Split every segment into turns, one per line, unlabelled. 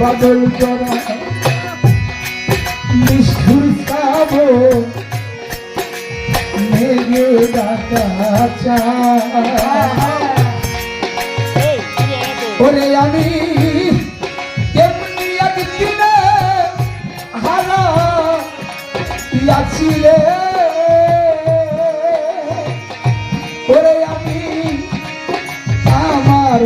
বাদল করা নিষ্ঠুর ওরে আমি কেমনি একদিনে হারা ওরে আমি আমার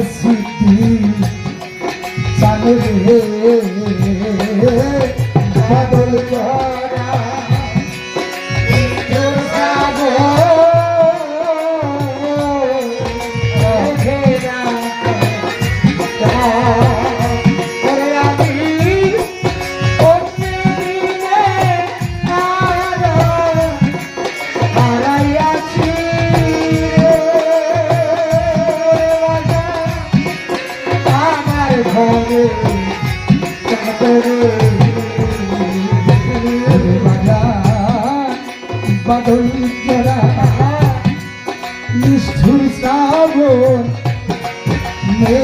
রে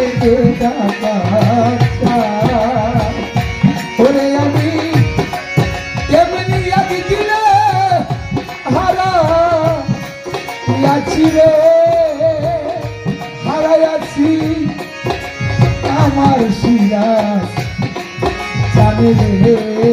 হারাই আমার সিরাজ জানে রে।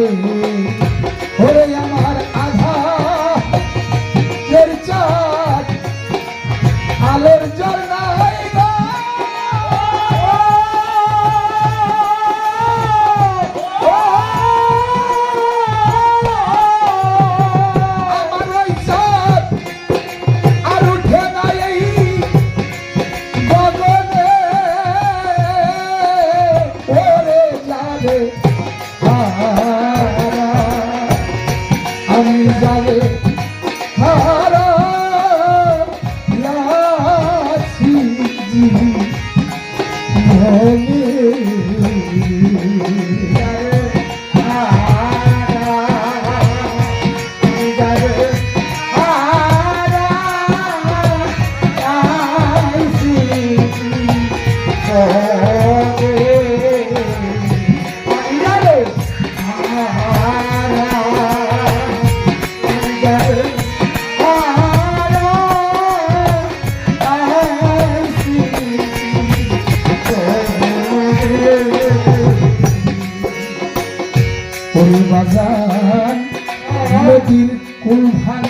নদীর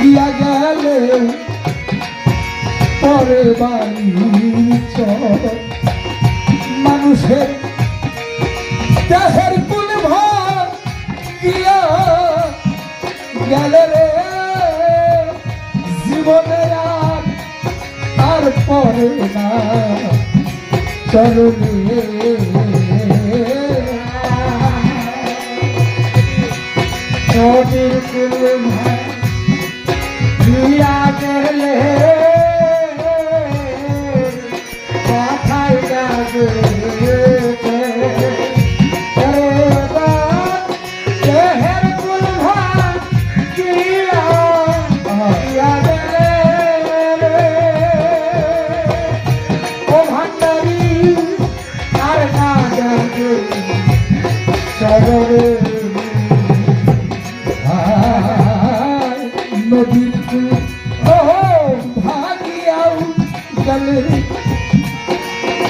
দিয়া গেলে মানুষের দেহের কুলভান দিয়া গেলে রে। জীবনে আর আর পরে না। চরণে নদীর কুলভান দিয়া গেলে মাথায়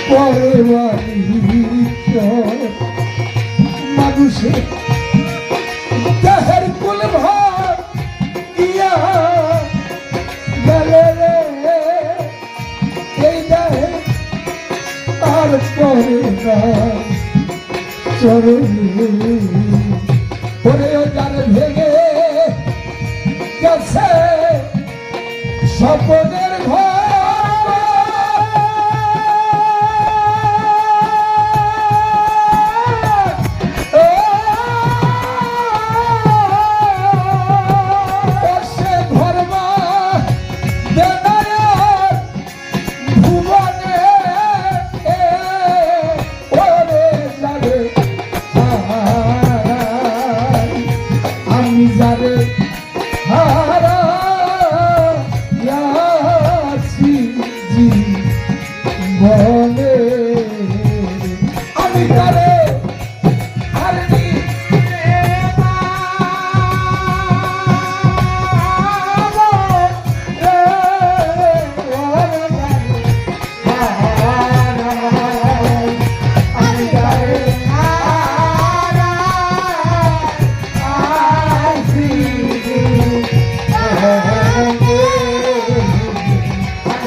পরে মানুষে তাহার কুল ভাইয়া গেলে রে এই দেহে তার পরে চরে পরে যার ভেঙে গেছে স্বপনে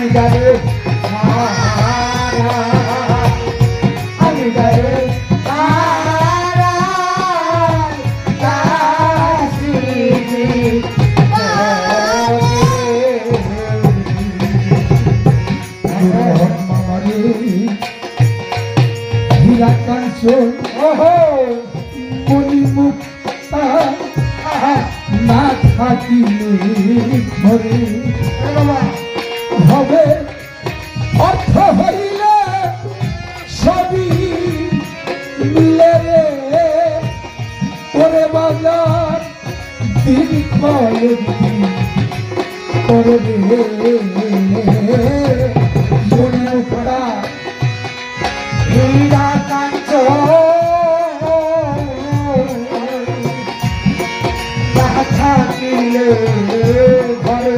আমি হারা আমি হীরা কাঞ্চন ওহো মণিমুক্তা না থাকিলে ঘরে হবে, অর্থ হইলে সবই মিলে রে। ওরে বাজার দিন কয়েকদিন করবে মণিমুক্তা হীরা কাঞ্চন ঘরে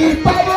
y para